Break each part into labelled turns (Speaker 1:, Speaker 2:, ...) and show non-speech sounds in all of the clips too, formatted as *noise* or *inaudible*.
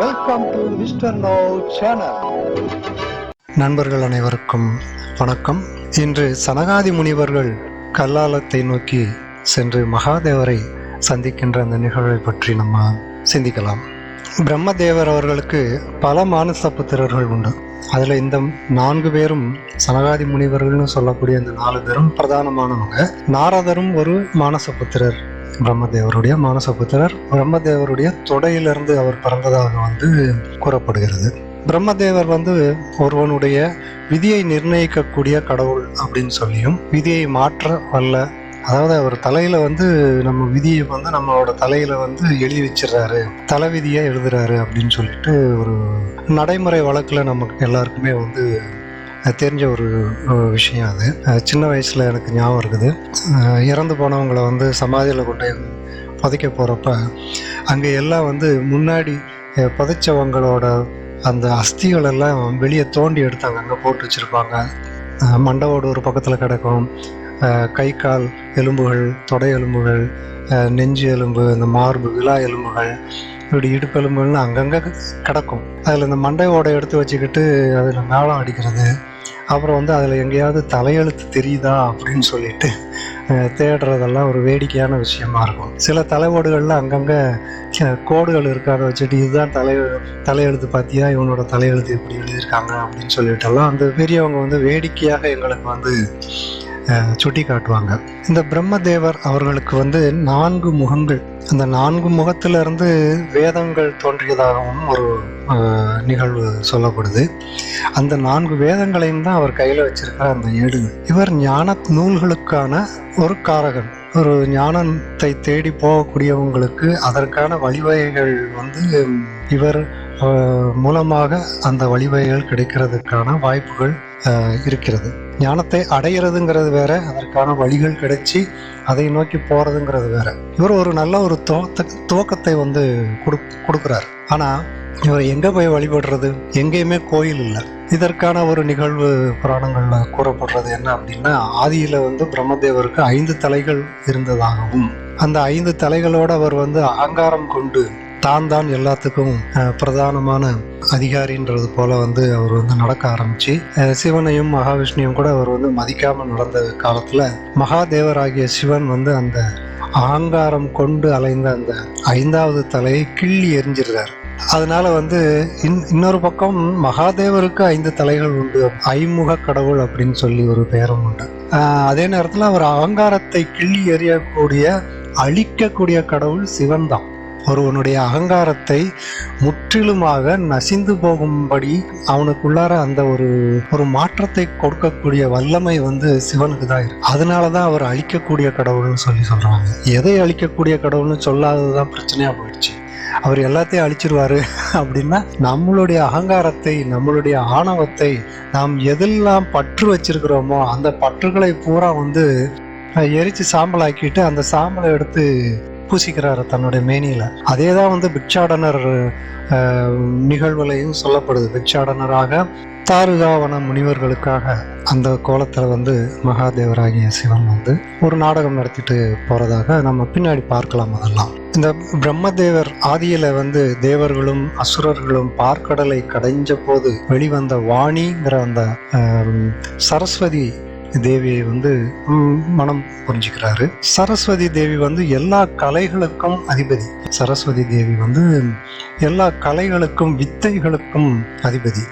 Speaker 1: Welcome to mister no channel
Speaker 2: நண்பர்கள் அனைவருக்கும் வணக்கம். இன்று சனகாதி முனிவர்கள் கல்லாலத்தை நோக்கி சென்று மகாதேவரை சந்திக்கின்ற அந்த நிகழ்வை பற்றி நம்ம சிந்திக்கலாம். பிரம்மதேவர் அவர்களுக்கு பல மானச புத்திரர்கள் உண்டு. அதில் இந்த நான்கு பேரும் சனகாதி முனிவர்கள்னு சொல்லக்கூடிய இந்த நாலு பேரும் பிரதானமானவங்க. நாரதரும் ஒரு மானச புத்திரர். பிரம்மதேவருடைய மானசபுத்திரர் பிரம்மதேவருடைய தொடையிலிருந்து அவர் பிறந்ததாக வந்து கூறப்படுகிறது. பிரம்மதேவர் வந்து ஒருவனுடைய விதியை நிர்ணயிக்கக்கூடிய கடவுள் அப்படின்னு சொல்லியும் விதியை மாற்ற வல்ல அதாவது அவர் தலையில வந்து நம்ம விதியை வந்து நம்மளோட தலையில வந்து எழுதி வச்சிடுறாரு தலை விதியா எழுதுறாரு அப்படின்னு சொல்லிட்டு ஒரு நடைமுறை வழக்குல நமக்கு எல்லாருக்குமே வந்து தெரிஞ்ச ஒரு விஷயம் அது. சின்ன வயசில் எனக்கு ஞாபகம் இருக்குது. இறந்து போனவங்களை வந்து சமாதியில் கொண்டு போய் புதைக்க போகிறப்ப அங்கே எல்லாம் வந்து முன்னாடி புதைச்சவங்களோட அந்த அஸ்திகள் எல்லாம் வெளியே தோண்டி எடுத்து அங்கங்கே போட்டு வச்சுருப்பாங்க. மண்டவோடு ஒரு பக்கத்தில் கிடக்கும். கை கால் எலும்புகள் தொடை எலும்புகள் நெஞ்சு எலும்பு இந்த மார்பு விலா எலும்புகள் இப்படி இடுப்பெலும்புகள்னு அங்கங்கே கிடக்கும். அதில் இந்த மண்டை ஓடை எடுத்து வச்சுக்கிட்டு அதில் மேளம் அடிக்கிறது. அப்புறம் வந்து அதில் எங்கேயாவது தலையெழுத்து தெரியுதா அப்படின்னு சொல்லிட்டு தேடுறதெல்லாம் ஒரு வேடிக்கையான விஷயமா இருக்கும். சில தலைவோடுகளில் அங்கங்கே கோடுகள் இருக்காத வச்சுட்டு இதுதான் தலை தலையெழுத்து பார்த்தியா இவனோட தலையெழுத்து எப்படி எழுதியிருக்காங்க அப்படின்னு சொல்லிட்டெல்லாம் அந்த பெரியவங்க வந்து வேடிக்கையாக எங்களுக்கு வந்து சுட்டி காட்டுவாங்க. இந்த பிரம்மதேவர் அவர்களுக்கு வந்து நான்கு முகங்கள். அந்த நான்கு முகத்திலிருந்து வேதங்கள் தோன்றியதாகவும் ஒரு நிகழ்வு சொல்லப்படுது. அந்த நான்கு வேதங்களையும் தான் அவர் கையில் வச்சிருக்கிற அந்த ஏடுகள். இவர் ஞான நூல்களுக்கான ஒரு காரகன். ஒரு ஞானத்தை தேடி போகக்கூடியவங்களுக்கு அதற்கான வழிவகைகள் வந்து இவர் மூலமாக அந்த வழிவகைகள் கிடைக்கிறதுக்கான வாய்ப்புகள் இருக்கிறது. ஞானத்தை அடையிறதுங்கிறது வேற அதற்கான வழிகள் கிடைச்சி அதை நோக்கி போறதுங்கிறது வேற. இவர் ஒரு நல்ல ஒரு துவத்த துவக்கத்தை வந்து கொடு கொடுக்குறார். ஆனா இவர் எங்க போய் வழிபடுறது? எங்கேயுமே கோயில் இல்லை. இதற்கான ஒரு நிகழ்வு புராணங்கள்ல கூறப்படுறது என்ன அப்படின்னா ஆதியில வந்து பிரம்மதேவருக்கு ஐந்து தலைகள் இருந்ததாகவும் அந்த ஐந்து தலைகளோடு அவர் வந்து அகங்காரம் கொண்டு தான் தான் எல்லாத்துக்கும் பிரதானமான அதிகாரின்றது போல வந்து அவர் வந்து நடக்க ஆரம்பிச்சு சிவனையும் மகாவிஷ்ணுவையும் கூட அவர் வந்து மதிக்காம நடந்த காலத்துல மகாதேவராகிய சிவன் வந்து அந்த அகங்காரம் கொண்டு அலைந்த அந்த ஐந்தாவது தலையை கிள்ளி எரிஞ்சிடுறார் அதனால வந்து இன் இன்னொரு பக்கம் மகாதேவருக்கு ஐந்து தலைகள் உண்டு ஐமுக கடவுள் அப்படின்னு சொல்லி ஒரு பெயரும் உண்டு. அதே நேரத்தில் அவர் அகங்காரத்தை கிள்ளி எறியக்கூடிய அழிக்கக்கூடிய கடவுள் சிவன் தான் ஒருவனுடைய அகங்காரத்தை முற்றிலுமாக நசிந்து போகும்படி அவனுக்குள்ளார அந்த ஒரு ஒரு மாற்றத்தை கொடுக்கக்கூடிய வல்லமை வந்து சிவனுக்கு தான் இருக்கு. அதனால தான் அவர் அழிக்கக்கூடிய கடவுள்னு சொல்லி சொல்றாங்க. எதை அழிக்கக்கூடிய கடவுள்னு சொல்லாததுதான் பிரச்சனையா போயிடுச்சு. அவர் எல்லாத்தையும் அழிச்சிருவாரு *laughs* அப்படின்னா நம்மளுடைய அகங்காரத்தை நம்மளுடைய ஆணவத்தை நாம் எதெல்லாம் பற்று வச்சிருக்கிறோமோ அந்த பற்றுகளை பூரா வந்து எரிச்சு சாம்பல் சாம்பலாக்கிட்டு அந்த சாம்பலை எடுத்து பூசிக்கிறாரு தன்னுடைய மேனியில. அதே தான் வந்து பிக்ஷாடனர் நிகழ்வுலையும் சொல்லப்படுது. பிக்ஷாடனராக தாருகாவன முனிவர்களுக்காக அந்த கோலத்தில் வந்து மகாதேவராகிய சிவன் வந்து ஒரு நாடகம் நடத்திட்டு போகிறதாக நம்ம பின்னாடி பார்க்கலாம் அதெல்லாம். இந்த பிரம்மதேவர் ஆதியில் வந்து தேவர்களும் அசுரர்களும் பார்க்கடலை கடைஞ்ச போது வெளிவந்த வாணிங்கிற அந்த சரஸ்வதி தேவியை வந்து மனம் புரிஞ்சுக்கிறாரு. சரஸ்வதி தேவி வந்து எல்லா கலைகளுக்கும் அதிபதி. சரஸ்வதி தேவி வந்து எல்லா கலைகளுக்கும் வித்தைகளுக்கும் அதிபதி.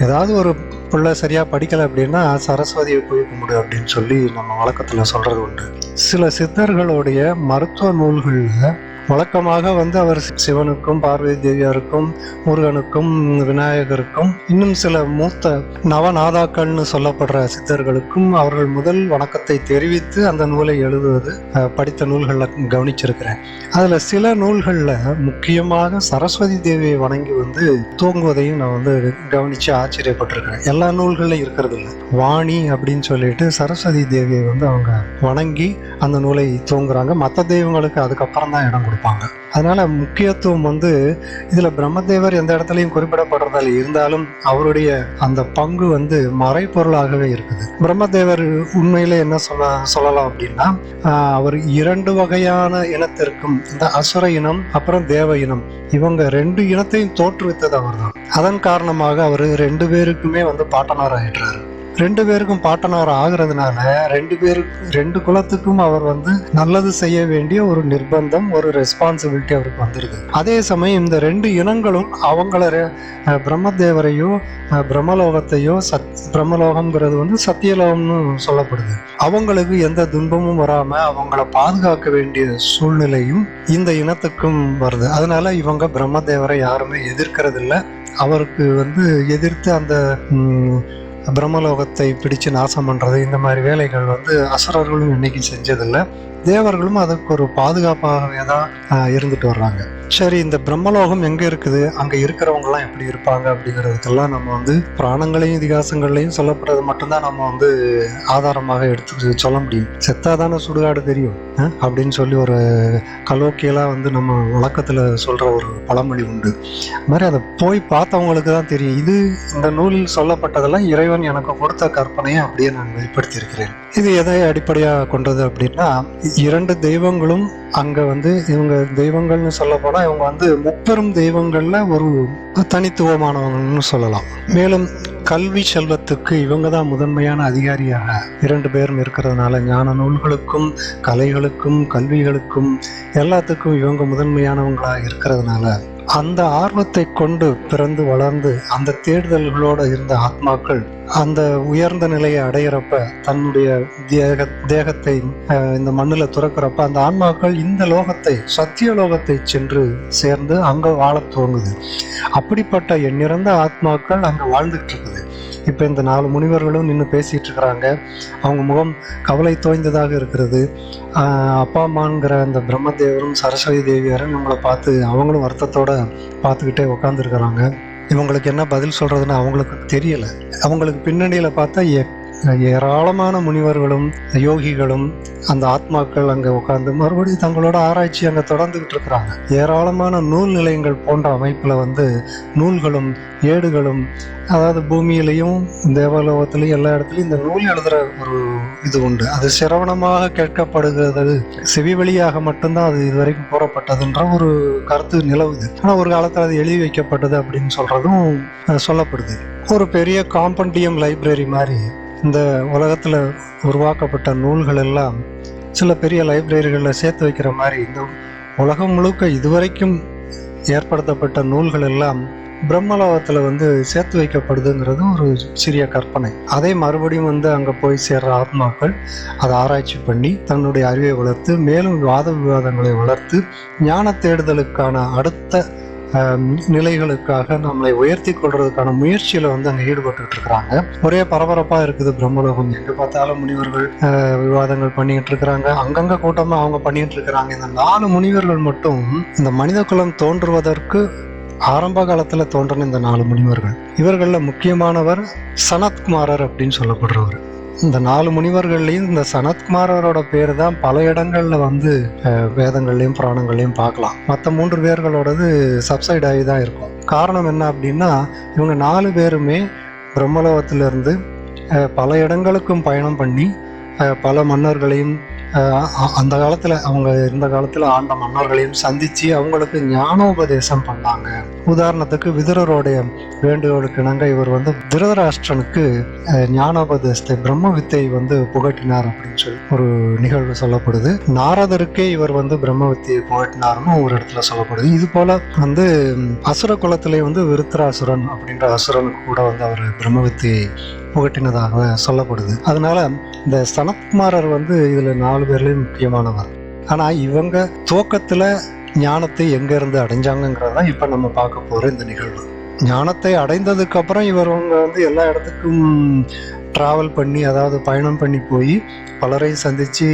Speaker 2: ஏதாவது ஒரு பிள்ளை சரியாக படிக்கல அப்படின்னா சரஸ்வதியை போய் கும்பிடு அப்படின்னு சொல்லி நம்ம வழக்கத்தில் சொல்கிறது உண்டு. சில சித்தர்களுடைய மருத்துவ நூல்களில் வழக்கமாக வந்து அவர் சிவனுக்கும் பார்வதி தேவியாருக்கும் முருகனுக்கும் விநாயகருக்கும் இன்னும் சில மூத்த நவநாதாக்கள்னு சொல்லப்படுற சித்தர்களுக்கும் அவர்கள் முதல் வணக்கத்தை தெரிவித்து அந்த நூலை எழுதுவது படித்த நூல்களில் கவனிச்சிருக்கிறேன். அதில் சில நூல்களில் முக்கியமாக சரஸ்வதி தேவியை வணங்கி வந்து தூங்குவதையும் நான் வந்து கவனித்து ஆச்சரியப்பட்டிருக்கிறேன். எல்லா நூல்கள்லையும் இருக்கிறது இல்லை. வாணி அப்படின்னு சொல்லிட்டு சரஸ்வதி தேவியை வந்து அவங்க வணங்கி அந்த நூலை தூங்குறாங்க. மற்ற தெய்வங்களுக்கு அதுக்கப்புறம் தான் இடம் கொடுக்குறாங்க. கொடுப்பாங்க. அதனால முக்கியத்துவம் வந்து இதுல பிரம்மதேவர் எந்த இடத்துலையும் குறிப்பிடப்படுறதால இருந்தாலும் அவருடைய அந்த பங்கு வந்து மறைப்பொருளாகவே இருக்குது. பிரம்மதேவர் உண்மையில என்ன சொல்ல சொல்லலாம் அப்படின்னா அவர் இரண்டு வகையான இனத்திற்கும் இந்த அசுர இனம் அப்புறம் தேவ இனம் இவங்க ரெண்டு இனத்தையும் தோற்றுவித்தது அவர் தான் அதன் காரணமாக அவர் ரெண்டு பேருக்குமே வந்து பாட்டனார் ஆயிடுறாரு. ரெண்டு பேருக்கும் பாட்டனார் ஆகுறதுனால ரெண்டு பேருக்கு ரெண்டு குலத்துக்கும் அவர் வந்து நல்லது செய்ய வேண்டிய ஒரு நிர்பந்தம் ஒரு ரெஸ்பான்சிபிலிட்டி அவருக்கு வந்துடுது அதே சமயம் இந்த ரெண்டு இனங்களும் அவங்கள ரெ- பிரம்மதேவரையோ பிரம்மலோகத்தையோ சத் பிரம்மலோகம்ங்கிறது வந்து சத்தியலோகம்னு சொல்லப்படுது. அவங்களுக்கு எந்த துன்பமும் வராமல் அவங்கள பாதுகாக்க வேண்டிய சூழ்நிலையும் இந்த இனத்துக்கும் வருது. அதனால இவங்க பிரம்மதேவரை யாருமே எதிர்க்கிறது இல்லை அவருக்கு வந்து எதிர்த்து அந்த பிரம்மலோகத்தை பிடிச்சு நாசம் பண்ணுறது இந்த மாதிரி வேலைகள் வந்து அசுரர்களும் இன்னைக்கு செஞ்சதில்லை. தேவர்களும் அதுக்கு ஒரு பாதுகாப்பாகவே தான் இருந்துட்டு வர்றாங்க. சரி இந்த பிரம்மலோகம் எங்க இருக்குது? அங்க இருக்கிறவங்க எல்லாம் எப்படி இருப்பாங்க அப்படிங்கிறதுக்கெல்லாம் நம்ம வந்து புராணங்களையும் இதிகாசங்கள்லையும் சொல்லப்படுறது மட்டும்தான் நம்ம வந்து ஆதாரமாக எடுத்து சொல்ல முடியும். செத்தாதான சுடுகாடு தெரியும் அப்படின்னு சொல்லி ஒரு கலோக்கியலா வந்து நம்ம வழக்கத்துல சொல்ற ஒரு பழமொழி உண்டு. அது மாதிரி அதை போய் பார்த்தவங்களுக்கு தான் தெரியும். இது இந்த நூலில் சொல்லப்பட்டதெல்லாம் இறைவன் எனக்கு கொடுத்த கற்பனையை அப்படியே நான் வெளிப்படுத்தியிருக்கிறேன். இது எதை அடிப்படையாக கொண்டது அப்படின்னா இரண்டு தெய்வங்களும் அங்கே வந்து இவங்க தெய்வங்கள்னு சொல்ல இவங்க வந்து முப்பெரும் தெய்வங்களில் ஒரு தனித்துவமானவங்கன்னு சொல்லலாம். மேலும் கல்வி செல்வத்துக்கு இவங்க தான் முதன்மையான அதிகாரியாக இரண்டு பேரும் இருக்கிறதுனால ஞான நூல்களுக்கும் கலைகளுக்கும் கல்விகளுக்கும் எல்லாத்துக்கும் இவங்க முதன்மையானவங்களாக இருக்கிறதுனால அந்த ஆர்வத்தை கொண்டு பிறந்து வளர்ந்து அந்த தேடுதல்களோட இருந்த ஆத்மாக்கள் அந்த உயர்ந்த நிலையை அடையிறப்ப தன்னுடைய தேக தேகத்தை இந்த மண்ணில் துறக்கிறப்ப அந்த ஆன்மாக்கள் இந்த லோகத்தை சத்திய லோகத்தை சென்று சேர்ந்து அங்கே வாழத் துவங்குது. அப்படிப்பட்ட எண்ணிறந்த ஆத்மாக்கள் அங்கே வாழ்ந்துட்டு இருக்குது. இப்போ இந்த நாலு முனிவர்களும் நின்று பேசிகிட்டு இருக்கிறாங்க அவங்க முகம் கவலை தோய்ந்ததாக இருக்கிறது. அப்பா அம்மாங்கிற அந்த பிரம்மதேவரும் சரஸ்வதி தேவியாரும் இவங்களை பார்த்து அவங்களும் வருத்தத்தோடு பார்த்துக்கிட்டே உட்காந்துருக்குறாங்க இவங்களுக்கு என்ன பதில் சொல்கிறதுன்னு அவங்களுக்கு தெரியலை. அவங்களுக்கு பின்னணியில் பார்த்தா ஏராளமான முனிவர்களும் யோகிகளும் அந்த ஆத்மாக்கள் அங்கே உட்கார்ந்து மறுபடியும் தங்களோட ஆராய்ச்சி அங்கே தொடர்ந்துகிட்டு இருக்கிறாங்க. ஏராளமான நூல் நிலையங்கள் போன்ற அமைப்பில் வந்து நூல்களும் ஏடுகளும் அதாவது பூமியிலையும் தேவலோகத்திலையும் எல்லா இடத்துலையும் இந்த நூல் எழுதுகிற ஒரு இது உண்டு. அது சிரவணமாக கேட்கப்படுகிறது. செவி வழியாக மட்டும்தான் அது இதுவரைக்கும் கூறப்பட்டதுன்ற ஒரு கருத்து நிலவுது. ஆனால் ஒரு காலத்தில் அது எழுதி வைக்கப்பட்டது அப்படின்னு சொல்கிறதும் சொல்லப்படுது. ஒரு பெரிய காம்பண்டியம் லைப்ரரி மாதிரி இந்த உலகத்தில் உருவாக்கப்பட்ட நூல்கள் எல்லாம் சில பெரிய லைப்ரரிகளில் சேர்த்து வைக்கிற மாதிரி இந்த உலகம் முழுக்க இதுவரைக்கும் ஏற்படுத்தப்பட்ட நூல்கள் எல்லாம் பிரம்மலோகத்தில் வந்து சேர்த்து வைக்கப்படுதுங்கிறது ஒரு சிறிய கற்பனை. அதை மறுபடியும் வந்து அங்கே போய் சேர்ற ஆத்மாக்கள் அதை ஆராய்ச்சி பண்ணி தன்னுடைய அறிவை வளர்த்து மேலும் வாத விவாதங்களை வளர்த்து ஞான தேடுதலுக்கான அடுத்த நிலைகளுக்காக நம்மளை உயர்த்தி கொள்றதுக்கான முயற்சியில வந்து அங்கே ஈடுபட்டு இருக்கிறாங்க. ஒரே பரபரப்பா இருக்குது பிரம்மலோகம். எங்க பார்த்தாலும் முனிவர்கள் விவாதங்கள் பண்ணிட்டு இருக்கிறாங்க. அங்கங்க கூட்டமா அவங்க பண்ணிட்டு இருக்கிறாங்க. இந்த நாலு முனிவர்கள் மட்டும் இந்த மனித குலம் தோன்றுவதற்கு ஆரம்ப காலத்துல தோன்றின இந்த நாலு முனிவர்கள். இவர்களில் முக்கியமானவர் சனத்குமாரர் அப்படின்னு சொல்லப்படுறவர். இந்த நாலு முனிவர்கள்லையும் இந்த சனத்குமாரரோட பேர் தான் பல இடங்கள்ல வந்து வேதங்கள்லையும் புராணங்கள்லையும் பார்க்கலாம். மற்ற மூன்று பேர்களோடது சப்சைட் ஆகி தான் இருக்கும். காரணம் என்ன அப்படின்னா இவங்க நாலு பேருமே பிரம்மலோகத்திலிருந்து பல இடங்களுக்கும் பயணம் பண்ணி பல மன்னர்களையும் அந்த காலத்தில் அவங்க இருந்த காலத்தில் ஆண்ட மன்னர்களையும் சந்தித்து அவங்களுக்கு ஞானோபதேசம் பண்ணாங்க. உதாரணத்துக்கு விதுரருடைய வேண்டுகோளுக்கு இணங்க இவர் வந்து திருதராஷ்டிரனுக்கு ஞானோபதேசத்தை பிரம்ம வித்தை வந்து புகட்டினார் அப்படின்னு சொல்லி ஒரு நிகழ்வு சொல்லப்படுது. நாரதருக்கே இவர் வந்து பிரம்ம வித்தையை புகட்டினார்னு ஒரு இடத்துல சொல்லப்படுது. இது போல வந்து அசுர குலத்திலே வந்து விருத்தராசுரன் அப்படின்ற அசுரனுக்கு கூட வந்து அவர் பிரம்ம வித்தையை புகட்டினதாக சொல்லப்படுது. அதனால இந்த சனத்குமாரர் வந்து இதுல நாலு பேர்லயும் முக்கியமானவர். ஆனா இவங்க துவக்கத்துல ஞானத்தை எங்க இருந்து அடைஞ்சாங்கிறத இப்ப நம்ம பார்க்க போற இந்த நிகழ்வு. ஞானத்தை அடைந்ததுக்கு அப்புறம் இவங்க வந்து எல்லா இடத்துக்கும் டிராவல் பண்ணி அதாவது பயணம் பண்ணி போய் பலரையும் சந்தித்து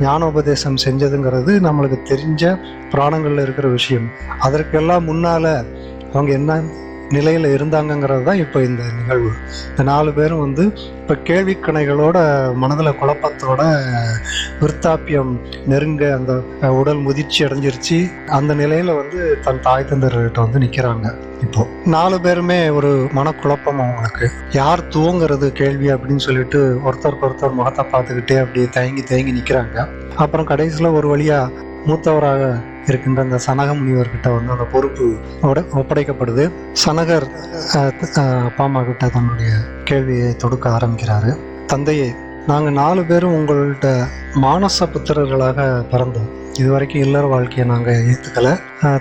Speaker 2: ஞானோபதேசம் செஞ்சதுங்கிறது நம்மளுக்கு தெரிஞ்ச புராணங்களில் இருக்கிற விஷயம். அதற்கெல்லாம் முன்னால அவங்க என்ன நிலையில் இருந்தாங்கங்கிறது தான் இப்போ இந்த நிகழ்வு. இந்த நாலு பேரும் வந்து இப்போ கேள்விக்கணைகளோட மனதில் குழப்பத்தோட விருத்தாப்பியம் நெருங்க அந்த உடல் முதிர்ச்சி அடைஞ்சிருச்சு. அந்த நிலையில் வந்து தன் தாய் தந்தர்கிட்ட வந்து நிற்கிறாங்க இப்போ. நாலு பேருமே ஒரு மனக்குழப்பம் அவங்களுக்கு. யார் துவங்குறது கேள்வி அப்படின்னு சொல்லிட்டு ஒருத்தருக்கு ஒருத்தர் முகத்தை பார்த்துக்கிட்டே அப்படியே தயங்கி தயங்கி நிற்கிறாங்க அப்புறம் கடைசியில் ஒரு வழியாக மூத்தவராக இருக்கின்ற அந்த சனக முனிவர்கிட்ட வந்து அந்த பொறுப்பு ஒப்படைக்கப்படுது. சனகர் அஹ், அப்பா அம்மா கிட்ட தன்னுடைய கேள்வியை தொடுக்க ஆரம்பிக்கிறாரு. தந்தையே நாங்கள் நாலு பேரும் உங்கள்கிட்ட மானச புத்திரர்களாக பிறந்தோம். இது வரைக்கும் இல்லற வாழ்க்கையை நாங்கள் ஏற்றுக்கலை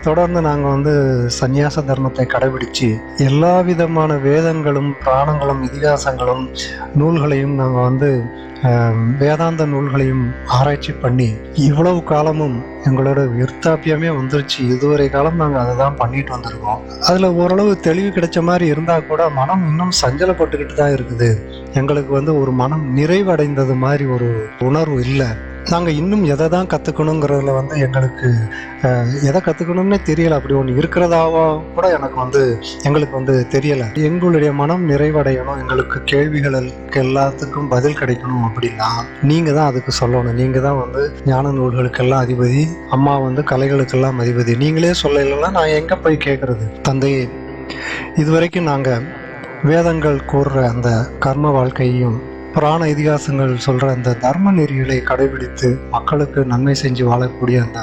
Speaker 2: தொடர்ந்து நாங்கள் வந்து சந்நியாச தர்மத்தை கடைபிடிச்சு எல்லா விதமான வேதங்களும் பிராணங்களும் இதிகாசங்களும் நூல்களையும் நாங்கள் வந்து வேதாந்த நூல்களையும் ஆராய்ச்சி பண்ணி இவ்வளவு காலமும் எங்களோட விருத்தாப்பியமே வந்துருச்சு. இதுவரை காலம் நாங்கள் அதை தான் பண்ணிட்டு வந்திருக்கோம். அதில் ஓரளவு தெளிவு கிடைச்ச மாதிரி இருந்தால் கூட மனம் இன்னும் சஞ்சலப்பட்டுக்கிட்டு தான் இருக்குது. எங்களுக்கு வந்து ஒரு மனம் நிறைவடைந்தது மாதிரி ஒரு உணர்வு இல்லை. நாங்கள் இன்னும் எதை தான் கற்றுக்கணுங்கிறதுல வந்து எங்களுக்கு எதை கற்றுக்கணும்னே தெரியலை. அப்படி ஒன்று இருக்கிறதாவோ கூட எனக்கு வந்து எங்களுக்கு வந்து தெரியலை. எங்களுடைய மனம் நிறைவடையணும். எங்களுக்கு கேள்விகளுக்கு எல்லாத்துக்கும் பதில் கிடைக்கணும் அப்படின்னா நீங்கள் தான் அதுக்கு சொல்லணும். நீங்கள் தான் வந்து ஞான நூல்களுக்கெல்லாம் அதிபதி. அம்மா வந்து கலைகளுக்கெல்லாம் அதிபதி. நீங்களே சொல்லலைன்னா நான் எங்கே போய் கேட்குறது தந்தையே இதுவரைக்கும் நாங்கள் வேதங்கள் கூறுற அந்த கர்ம வாழ்க்கையும் புராண இதிகாசங்கள் சொல்கிற அந்த தர்ம நெறிகளை கடைபிடித்து மக்களுக்கு நன்மை செஞ்சு வாழக்கூடிய அந்த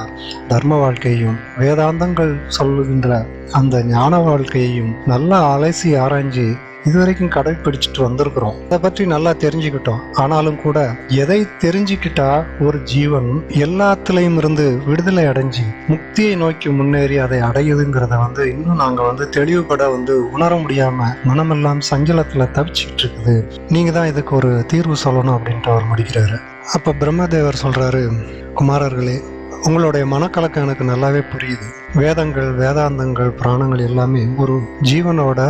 Speaker 2: தர்ம வாழ்க்கையையும் வேதாந்தங்கள் சொல்லுகின்ற அந்த ஞான வாழ்க்கையையும் நல்லா அலசி ஆராய்ஞ்சு இதுவரைக்கும் கடைபிடிச்சிட்டு வந்திருக்கிறோம். அதை பற்றி நல்லா தெரிஞ்சுக்கிட்டோம். ஆனாலும் கூட எதை தெரிஞ்சுக்கிட்டா ஒரு ஜீவன் எல்லாத்துலேயும் இருந்து விடுதலை அடைஞ்சு முக்தியை நோக்கி முன்னேறி அதை அடையுதுங்கிறத வந்து இன்னும் நாங்கள் வந்து தெளிவுபட வந்து உணர முடியாம மனமெல்லாம் சஞ்சலத்தில் தவிச்சுக்கிட்டு இருக்குது. நீங்கள் தான் இதுக்கு ஒரு தீர்வு சொல்லணும் அப்படின்ட்டு அவர் முடிக்கிறாரு. அப்போ பிரம்மதேவர் சொல்கிறாரு குமாரர்களே உங்களுடைய மனக்கலக்கம் எனக்கு நல்லாவே புரியுது. வேதங்கள் வேதாந்தங்கள் பிராணங்கள் எல்லாமே ஒரு ஜீவனோட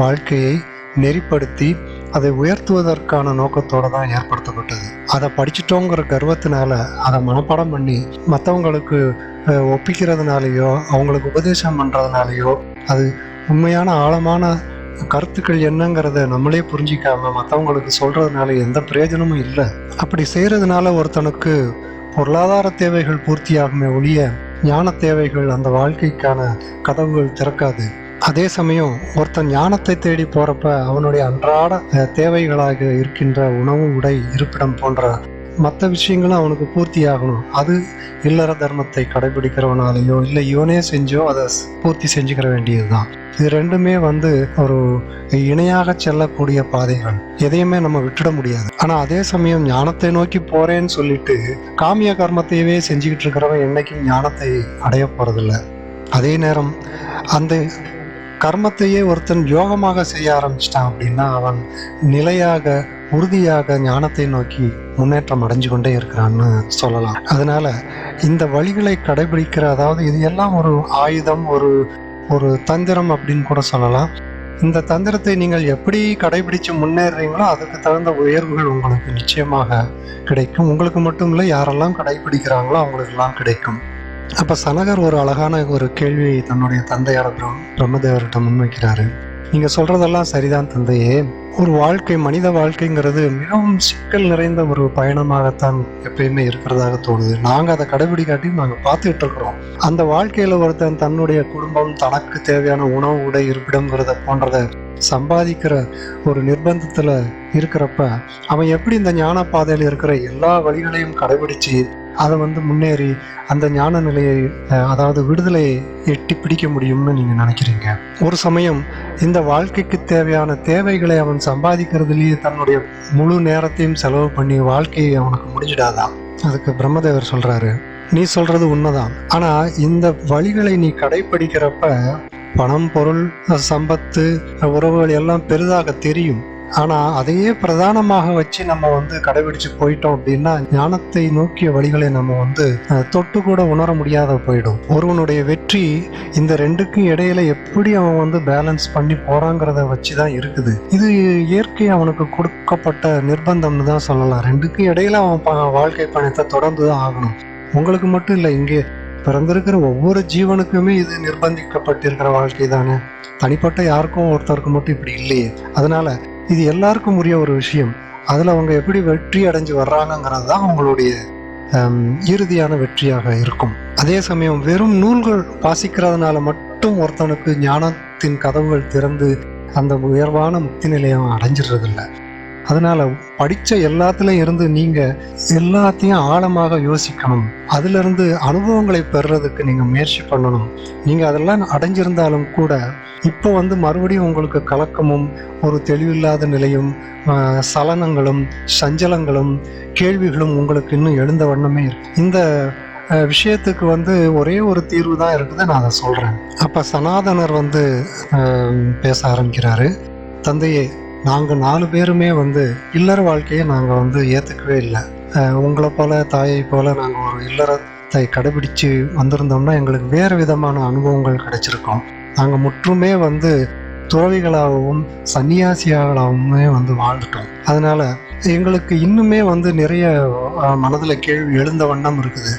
Speaker 2: வாழ்க்கையை நெறிப்படுத்தி அதை உயர்த்துவதற்கான நோக்கத்தோடு தான் ஏற்படுத்தப்பட்டது. அதை படிச்சிட்டோங்கிற கர்வத்தினால அதை மனப்பாடம் பண்ணி மற்றவங்களுக்கு ஒப்பிக்கிறதுனாலேயோ அவங்களுக்கு உபதேசம் பண்ணுறதுனாலையோ அது உண்மையான ஆழமான கருத்துக்கள் என்னங்கிறத நம்மளே புரிஞ்சிக்காம மற்றவங்களுக்கு சொல்கிறதுனால எந்த பிரயோஜனமும் இல்லை. அப்படி செய்கிறதுனால ஒருத்தனுக்கு பொருளாதார தேவைகள் பூர்த்தியாகுமே ஒழிய ஞான தேவைகள் அந்த வாழ்க்கைக்கான கதவுகள் திறக்காது. அதே சமயம் ஒருத்தன் ஞானத்தை தேடி போறப்ப அவனுடைய அன்றாட தேவைகளாக இருக்கின்ற உணவு உடை இருப்பிடம் போன்ற மற்ற விஷயங்களும் அவனுக்கு பூர்த்தி ஆகணும் அது இல்லற தர்மத்தை கடைபிடிக்கிறவனாலேயோ இல்லை இவனே செஞ்சோ அதை பூர்த்தி செஞ்சுக்கிற வேண்டியதுதான். இது ரெண்டுமே வந்து ஒரு இணையாக செல்லக்கூடிய பாதைகள். எதையுமே நம்ம விட்டுட முடியாது. ஆனால் அதே சமயம் ஞானத்தை நோக்கி போறேன்னு சொல்லிட்டு காமிய கர்மத்தையவே செஞ்சுக்கிட்டு இருக்கிறவன் என்னைக்கும் ஞானத்தை அடைய போறதில்லை. அதே நேரம் அந்த கர்மத்தையே ஒருத்தன் யோகமாக செய்ய ஆரம்பிச்சிட்டான் அப்படின்னா அவன் நிலையாக உறுதியாக ஞானத்தை நோக்கி முன்னேற்றம் அடைஞ்சு கொண்டே இருக்கிறான்னு சொல்லலாம். அதனால இந்த வழிகளை கடைபிடிக்கிற அதாவது இது எல்லாம் ஒரு ஆயுதம் ஒரு ஒரு தந்திரம் அப்படின்னு கூட சொல்லலாம். இந்த தந்திரத்தை நீங்கள் எப்படி கடைபிடிச்சு முன்னேறுறீங்களோ அதுக்கு தகுந்த உயர்வுகள் உங்களுக்கு நிச்சயமாக கிடைக்கும். உங்களுக்கு மட்டும் இல்லை யாரெல்லாம் கடைபிடிக்கிறாங்களோ அவங்களுக்கெல்லாம் கிடைக்கும். அப்போ சனகர் ஒரு அழகான ஒரு கேள்வியை தன்னுடைய தந்தையார பிரம்மதேவர்கிட்ட முன்வைக்கிறாரு. நீங்கள் சொல்கிறதெல்லாம் சரிதான் தந்தையே. ஒரு வாழ்க்கை மனித வாழ்க்கைங்கிறது மிகவும் சிக்கல் நிறைந்த ஒரு பயணமாகத்தான் எப்பயுமே இருக்கிறதாக தோணுது. நாங்கள் அதை கடைபிடிக்காட்டி நாங்கள் பார்த்துக்கிட்டு இருக்கிறோம். அந்த வாழ்க்கையில் ஒருத்தன் தன்னுடைய குடும்பம் தனக்கு தேவையான உணவு உடை இருப்பிடங்கிறத போன்றத சம்பாதிக்கிற ஒரு நிர்பந்தத்தில் இருக்கிறப்ப அவன் எப்படி இந்த ஞான பாதையில் இருக்கிற எல்லா வழிகளையும் கடைபிடிச்சு அதை வந்து முன்னேறி அந்த ஞான நிலையை அதாவது விடுதலையை எட்டி பிடிக்க முடியும்னு நீங்கள் நினைக்கிறீங்க? ஒரு சமயம் இந்த வாழ்க்கைக்கு தேவையான தேவைகளை அவன் சம்பாதிக்கிறதுலேயே தன்னுடைய முழு நேரத்தையும் செலவு பண்ணி வாழ்க்கையை அவனுக்கு முடிஞ்சிடாதான் அதுக்கு பிரம்மதேவர் சொல்கிறாரு நீ சொல்கிறது உண்மைதான். ஆனால் இந்த வழிகளை நீ கடைப்பிடிக்கிறப்ப பணம் பொருள் சம்பத்து உறவுகள் எல்லாம் பெரிதாக தெரியும். ஆனால் அதையே பிரதானமாக வச்சு நம்ம வந்து கடைபிடிச்சு போயிட்டோம் அப்படின்னா ஞானத்தை நோக்கிய வழிகளை நம்ம வந்து தொட்டு கூட உணர முடியாத போயிடும். ஒருவனுடைய வெற்றி இந்த ரெண்டுக்கும் இடையில எப்படி அவன் வந்து பேலன்ஸ் பண்ணி போறாங்கிறத வச்சு தான் இருக்குது. இது இயற்கை அவனுக்கு கொடுக்கப்பட்ட நிர்பந்தம்னு தான் சொல்லலாம். ரெண்டுக்கும் இடையில அவன் ப- வாழ்க்கை பயணத்தை தொடர்ந்து தான் ஆகணும். உங்களுக்கு மட்டும் இல்லை இங்கே பிறந்திருக்கிற ஒவ்வொரு ஜீவனுக்குமே இது நிர்பந்திக்கப்பட்டிருக்கிற வாழ்க்கை தானே. தனிப்பட்ட யாருக்கும் ஒருத்தருக்கு மட்டும் இப்படி இல்லையே. அதனால இது எல்லாருக்கும் உரிய ஒரு விஷயம். அதில் அவங்க எப்படி வெற்றி அடைஞ்சு வர்றாங்கங்கிறது தான் அவங்களுடைய இறுதியான வெற்றியாக இருக்கும். அதே சமயம் வெறும் நூல்கள் வாசிக்கிறதுனால மட்டும் ஒருத்தனுக்கு ஞானத்தின் கதவுகள் திறந்து அந்த உயர்வான முக்தி நிலையம் அடைஞ்சிடுறதில்ல. அதனால படிச்ச எல்லாத்துலயும் இருந்து நீங்க எல்லாத்தையும் ஆழமாக யோசிக்கணும். அதுல இருந்து அனுபவங்களை பெறுறதுக்கு நீங்க முயற்சி பண்ணணும். நீங்க அதெல்லாம் அடைஞ்சிருந்தாலும் கூட இப்போ வந்து மறுபடியும் உங்களுக்கு கலக்கமும் ஒரு தெளிவில்லாத நிலையும் சலனங்களும் சஞ்சலங்களும் கேள்விகளும் உங்களுக்கு இன்னும் எழுந்த வண்ணமே இருக்கு. இந்த விஷயத்துக்கு வந்து ஒரே ஒரு தீர்வு தான் இருக்குது நான் அதை சொல்றேன். அப்ப சனாதனர் வந்து பேச ஆரம்பிக்கிறாரு. தந்தையே நாங்கள் நாலு பேருமே வந்து இல்லற வாழ்க்கையை நாங்கள் வந்து ஏற்றுக்கவே இல்லை. உங்களை போல தாயை போல நாங்கள் ஒரு இல்லறத்தை கடைபிடிச்சு வந்திருந்தோம்னா எங்களுக்கு வேறு விதமான அனுபவங்கள் கிடைச்சிருக்கோம். நாங்கள் முற்றுமே வந்து துறவிகளாகவும் சன்னியாசியாகவுமே வந்து வாழ்ந்துட்டோம். அதனால் எங்களுக்கு இன்னுமே வந்து நிறைய மனதில் கேள்வி எழுந்த வண்ணம் இருக்குது.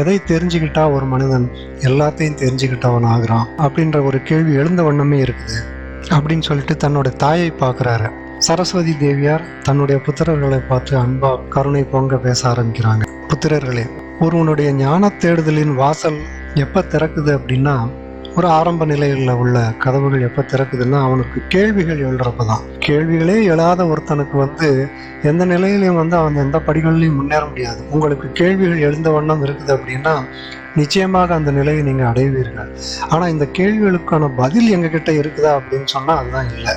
Speaker 2: எதை தெரிஞ்சுக்கிட்டா ஒரு மனிதன் எல்லாத்தையும் தெரிஞ்சுக்கிட்டவன் ஆகிறான் அப்படின்ற ஒரு கேள்வி எழுந்த வண்ணமே இருக்குது. அப்படின்னு சொல்லிட்டு தன்னோட தாயை பார்க்குறாரு. சரஸ்வதி தேவியார் தன்னுடைய புத்திரர்களை பார்த்து அன்பா கருணை பொங்க பேச ஆரம்பிக்கிறாங்க. புத்திரர்களே ஒருவனுடைய ஞான தேடுதலின் வாசல் எப்ப திறக்குது அப்படின்னா ஒரு ஆரம்ப நிலையில் உள்ள கதவுகள் எப்ப திறக்குதுன்னா அவனுக்கு கேள்விகள் எழுறப்பதான். கேள்விகளே எழாத ஒருத்தனுக்கு வந்து எந்த நிலையிலையும் வந்து அவன் எந்த படிகளிலையும் முன்னேற முடியாது. உங்களுக்கு கேள்விகள் எழுந்த வண்ணம் இருக்குது அப்படின்னா நிச்சயமாக அந்த நிலையை நீங்க அடைவீர்கள். ஆனா இந்த கேள்விகளுக்கான பதில் எங்ககிட்ட இருக்குதா அப்படின்னு சொன்னா அதுதான் இல்லை.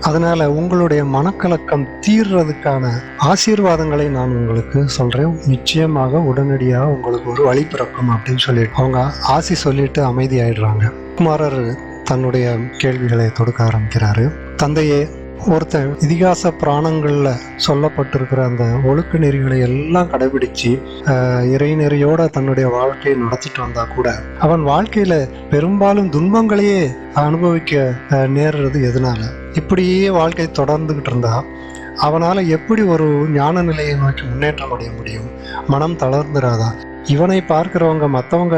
Speaker 2: அதனால உங்களுடைய மனக்கலக்கம் தீர்றதுக்கான ஆசீர்வாதங்களை நான் உங்களுக்கு சொல்றேன். நிச்சயமாக உடனடியாக உங்களுக்கு ஒரு வழி பிறக்கும் அப்படின்னு சொல்லிட்டு அவங்க ஆசி சொல்லிட்டு அமைதி ஆயிடுறாங்க குமாரர் தன்னுடைய கேள்விகளை தொடுக்க ஆரம்பிக்கிறாரு. தந்தையே ஒருத்தன் இதிகாச பிராணங்களில் சொல்லப்பட்டிருக்கிற அந்த ஒழுக்க நெறிகளை எல்லாம் கடைபிடிச்சு ஆஹ், இறைநெறியோட தன்னுடைய வாழ்க்கையை நடத்திட்டு வந்தா கூட அவன் வாழ்க்கையில பெரும்பாலும் துன்பங்களையே அனுபவிக்க நேர்றது எதனால? இப்படியே வாழ்க்கை தொடர்ந்துகிட்டு இருந்தா அவனால் எப்படி ஒரு ஞான நிலையை நோக்கி முன்னேற்றம் அடைய முடியும்? மனம் தளர்ந்துடாதா இவனை பார்க்கிறவங்க மற்றவங்க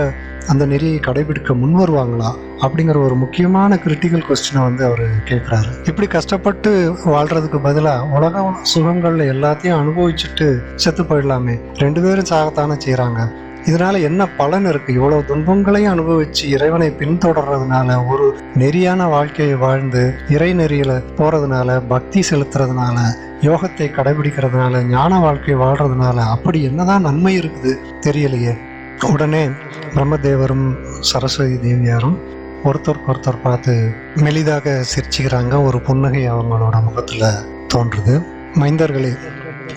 Speaker 2: அந்த நெறியை கடைபிடிக்க முன் வருவாங்களா அப்படிங்கிற ஒரு முக்கியமான கிரிட்டிக்கல் கொஸ்டினை வந்து அவர் கேட்குறாரு இப்படி கஷ்டப்பட்டு வாழ்றதுக்கு பதிலாக உலக சுகங்களில் எல்லாத்தையும் அனுபவிச்சுட்டு செத்து போயிடலாமே. ரெண்டு பேரும் சாகத்தானே செய்கிறாங்க இதனால என்ன பலன் இருக்கு? இவ்வளவு துன்பங்களையும் அனுபவிச்சு இறைவனை பின்தொடர்றதுனால ஒரு நெறியான வாழ்க்கையை வாழ்ந்து இறை நெறியில போறதுனால பக்தி செலுத்துறதுனால யோகத்தை கடைபிடிக்கிறதுனால ஞான வாழ்க்கை வாழ்றதுனால அப்படி என்னதான் நன்மை இருக்குது தெரியலையே. உடனே பிரம்மதேவரும் சரஸ்வதி தேவியாரும் ஒருத்தருக்கு ஒருத்தர் பார்த்து மெலிதாக சிரிச்சுக்கிறாங்க. ஒரு புன்னகை அவங்களோட முகத்தில் தோன்றுது. மைந்தர்களே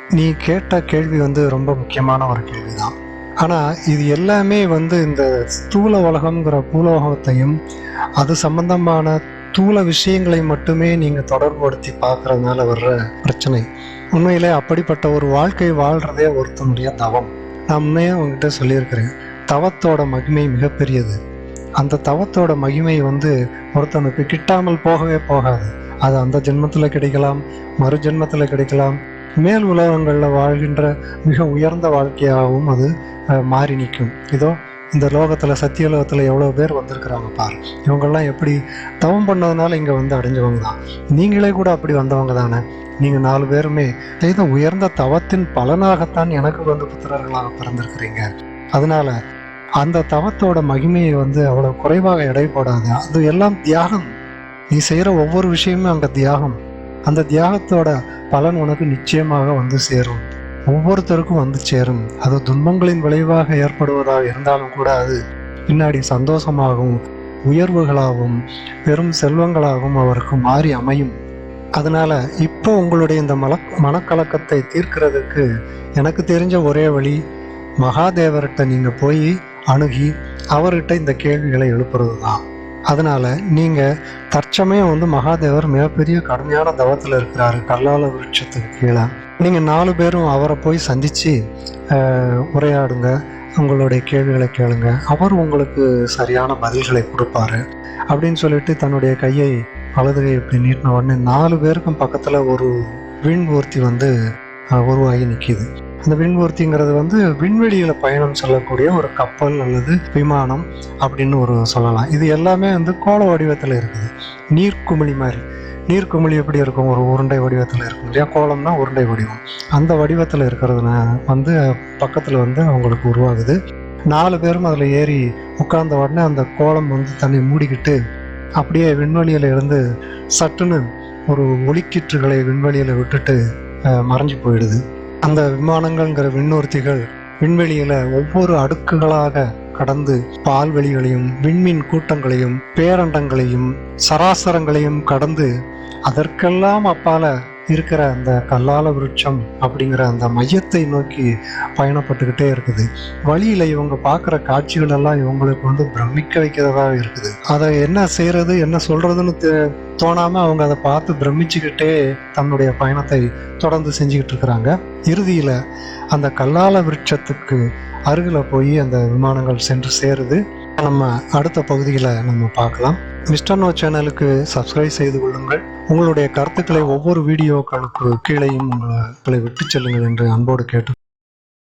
Speaker 2: நீ கேட்ட கேள்வி வந்து ரொம்ப முக்கியமான ஒரு கேள்விதான். ஆனால் இது எல்லாமே வந்து இந்த ஸ்தூல உலகம்ங்கிற பூலோகத்தையும் அது சம்பந்தமான தூள விஷயங்களை மட்டுமே நீங்கள் தொடர்புபடுத்தி பார்க்குறதுனால வர்ற பிரச்சனை. உண்மையிலே அப்படிப்பட்ட ஒரு வாழ்க்கை வாழ்றதே ஒருத்தனுடைய தவம். நான் உண்மையாக உங்ககிட்ட சொல்லியிருக்கிறேன். தவத்தோட மகிமை மிகப்பெரியது. அந்த தவத்தோட மகிமை வந்து ஒருத்தனுக்கு கிட்டாமல் போகவே போகாது. அது அந்த ஜென்மத்தில் கிடைக்கலாம் மறு ஜென்மத்தில் கிடைக்கலாம். மேல் உலகங்களில் வாழ்கின்ற மிக உயர்ந்த வாழ்க்கையாகவும் அது மாறி நிற்கும். இதோ இந்த லோகத்தில் சத்தியலோகத்தில் எவ்வளோ பேர் வந்திருக்கிறாங்க பாரு. இவங்கெல்லாம் எப்படி தவம் பண்ணதுனால இங்கே வந்து அடைஞ்சவங்க தான். நீங்களே கூட அப்படி வந்தவங்க தானே. நீங்கள் நாலு பேருமே செய்த உயர்ந்த தவத்தின் பலனாகத்தான் எனக்கு வந்து புத்திரர்களாக பிறந்திருக்கிறீங்க. அதனால அந்த தவத்தோட மகிமையை வந்து அவ்வளவு குறைவாக எடை போடாது அது எல்லாம் தியாகம். நீ செய்கிற ஒவ்வொரு விஷயமும் அங்க தியாகம். அந்த தியாகத்தோட பலன் உனக்கு நிச்சயமாக வந்து சேரும். ஒவ்வொருத்தருக்கும் வந்து சேரும். அது துன்பங்களின் விளைவாக ஏற்படுவதாக இருந்தாலும் கூட அது பின்னாடி சந்தோஷமாகவும் உயர்வுகளாகவும் பெரும் செல்வங்களாகவும் அவருக்கு மாறி அமையும். அதனால இப்போ உங்களுடைய இந்த மல மனக்கலக்கத்தை தீர்க்கிறதுக்கு எனக்கு தெரிஞ்ச ஒரே வழி மகாதேவர்கிட்ட நீங்கள் போய் அணுகி அவர்கிட்ட இந்த கேள்விகளை எழுப்புறது தான் அதனால் நீங்கள் தற்சமயம் வந்து மகாதேவர் மிகப்பெரிய கடுமையான தவத்தில் இருக்கிறாரு கல்லால விருட்சத்துக்கு கீழே. நீங்கள் நாலு பேரும் அவரை போய் சந்தித்து உரையாடுங்க உங்களுடைய கேள்விகளை கேளுங்க. அவர் உங்களுக்கு சரியான பதில்களை கொடுப்பாரு. அப்படின்னு சொல்லிட்டு தன்னுடைய கையை வலது கை இப்படி நீட்டின உடனே நாலு பேருக்கும் பக்கத்தில் ஒரு விண் ஊர்த்தி வந்து உருவாகி நிற்கிது அந்த விண்மூர்த்திங்கிறது வந்து விண்வெளியில் பயணம் செல்லக்கூடிய ஒரு கப்பல் அல்லது விமானம் அப்படின்னு ஒரு சொல்லலாம். இது எல்லாமே வந்து கோள வடிவத்தில் இருக்குது. நீர்க்குமிழி மாதிரி. நீர்க்குமிழி எப்படி இருக்கும்? ஒரு உருண்டை வடிவத்தில் இருக்கும் இல்லையா? கோலம்னா உருண்டை வடிவம். அந்த வடிவத்தில் இருக்கிறதுனா வந்து பக்கத்தில் வந்து அவங்களுக்கு உருவாகுது. நாலு பேரும் அதில் ஏறி உட்கார்ந்த உடனே அந்த கோலம் வந்து தன்னை மூடிக்கிட்டு அப்படியே விண்வெளியில் இருந்து சட்டுன்னு ஒரு ஒளிக்கீற்றுகளை விண்வெளியில் விட்டுட்டு மறைஞ்சு போயிடுது. அந்த விமானங்கள்ங்கிற விண்ணூர்த்திகள் விண்வெளியில ஒவ்வொரு அடுக்குகளாக கடந்து பால்வெளிகளையும் விண்மீன் கூட்டங்களையும் பேரண்டங்களையும் சராசரங்களையும் கடந்து அதற்கெல்லாம் அப்பால இருக்கிற அந்த கல்லால விருட்சம் அப்படிங்கிற அந்த மையத்தை நோக்கி பயணப்பட்டுக்கிட்டே இருக்குது. வழியில இவங்க பார்க்குற காட்சிகள் எல்லாம் இவங்களுக்கு வந்து பிரமிக்க வைக்கிறதாக இருக்குது. அதை என்ன செய்யறது என்ன சொல்றதுன்னு தோணாமல் தோணாம அவங்க அதை பார்த்து பிரமிச்சுக்கிட்டே தன்னுடைய பயணத்தை தொடர்ந்து செஞ்சுக்கிட்டு இருக்கிறாங்க. இறுதியில அந்த கல்லால விருட்சத்துக்கு அருகில போய் அந்த விமானங்கள் சென்று சேருது. நம்ம அடுத்த பகுதியில் நம்ம பார்க்கலாம். மிஸ்டர் நோ சேனலுக்கு சப்ஸ்கிரைப் செய்து கொள்ளுங்கள். உங்களுடைய கருத்துக்களை ஒவ்வொரு வீடியோக்களுக்கு கீழேயும் உங்களை விட்டு செல்லுங்கள் என்று அன்போடு கேட்டு